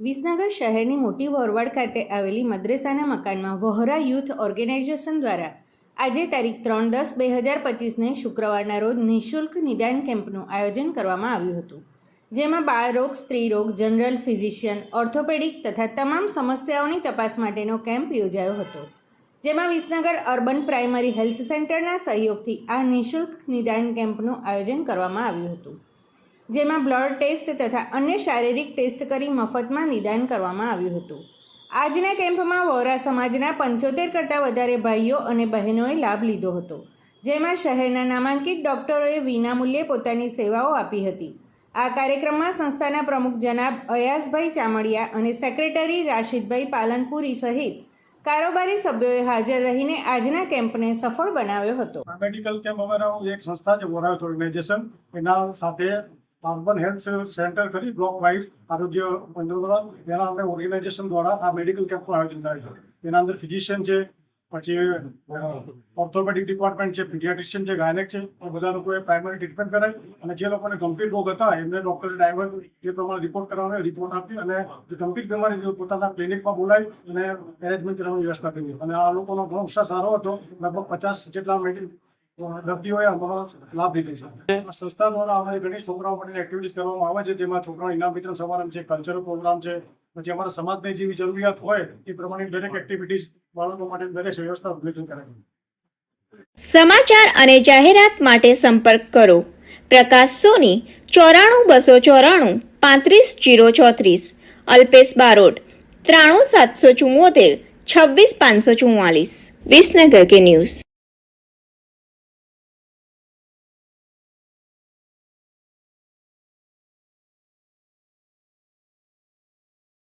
વિસનગર શહેરની મોટી વોરવાડ ખાતે આવેલી મદ્રેસાના મકાનમાં વહોરા યુથ ઓર્ગેનાઇઝેશન દ્વારા આજે તારીખ ત્રણ દસ બે હજાર પચીસને શુક્રવારના રોજ નિઃશુલ્ક નિદાન કેમ્પનું આયોજન કરવામાં આવ્યું હતું, જેમાં બાળરોગ સ્ત્રીરોગ જનરલ ફિઝિશિયન, ઓર્થોપેડિક તથા તમામ સમસ્યાઓની તપાસ માટેનો કેમ્પ યોજાયો હતો, જેમાં વિસનગર અર્બન પ્રાઇમરી હેલ્થ સેન્ટરના સહયોગથી આ નિઃશુલ્ક નિદાન કેમ્પનું આયોજન કરવામાં આવ્યું હતું. જેમાં બ્લડ ટેસ્ટ તથા અન્ય શારીરિક ટેસ્ટ કરી મફતમાં નિદાન કરવામાં આવ્યું હતું. આજના કેમ્પમાં વોરા સમાજના પંચોતેર કરતાં વધારે ભાઈઓ અને બહેનોએ લાભ લીધો હતો, જેમાં શહેરના નામાંકિત ડૉક્ટરોએ વિનામૂલ્યે પોતાની સેવાઓ આપી હતી. આ કાર્યક્રમમાં સંસ્થાના પ્રમુખ જનાબ અયાસભાઈ ચામડિયા અને સેક્રેટરી રાશિદભાઈ પાલનપુરી સહિત કારોબારી સભ્યોએ હાજર રહીને આજના કેમ્પને સફળ બનાવ્યો હતો. મેડિકલ કેમ્પ અમારા એક સંસ્થા છે, વોરા ઓર્ગેનાઇઝેશન એના સાથે અર્બન હેલ્થ સેન્ટર કરી બ્લોક વાઇઝ આરોગ્ય કેન્દ્ર દ્વારા એના અંદર ઓર્ગેનાઇઝેશન દ્વારા આ મેડિકલ કેમ્પનું આયોજન થાય છે. એના અંદર ફિઝિશિયન છે, પછી ઓર્થોપેડિક ડિપાર્ટમેન્ટ છે પીડિયાટ્રિશિયન છે ગાયનેક છે એ બધા લોકોએ પ્રાઇમરી ટ્રીટમેન્ટ કરાય અને જે લોકોને ગંભીર રોગ હતા, એમને ડોક્ટર ડ્રાઈવર જે પ્રમાણે રિપોર્ટ કરવાનો રિપોર્ટ આપી અને જે ગંભીર બીમારી પોતાના ક્લિનિકમાં બોલાવી અને મેનેજમેન્ટ કરવાની વ્યવસ્થા કરી. અને આ લોકોનો ઘણો ઉત્સાહ સારો હતો, લગભગ પચાસ જેટલા મેડિ દર્દીઓએ અમારો લાભ લીધો છે. સંસ્થા દ્વારા અમારી ઘણી છોકરાઓ માટેની એક્ટિવિટીઝ કરવામાં આવે છે જેમાં છોકરાઓ ઇનામ વિતરણ સમારંભ છે કલ્ચરલ પ્રોગ્રામ છે પછી અમારા સમાજની જેવી જરૂરિયાત હોય એ પ્રમાણે દરેક એક્ટિવિટીઝ બાળકો માટે દરેક વ્યવસ્થા આયોજન કરે છે. સમાચાર અને જાહેરાત માટે સંપર્ક કરો. પ્રકાશ સોની ચોરાણું બસો ચોરાણું પાંત્રીસ જીરો ચોત્રીસ. અલ્પેશ બારોટ ત્રાણું સાતસો ચુમ્મોતેર છવ્વીસ પાંચસો ચુમ્માલીસ વિસનગર કે ન્યૂઝ.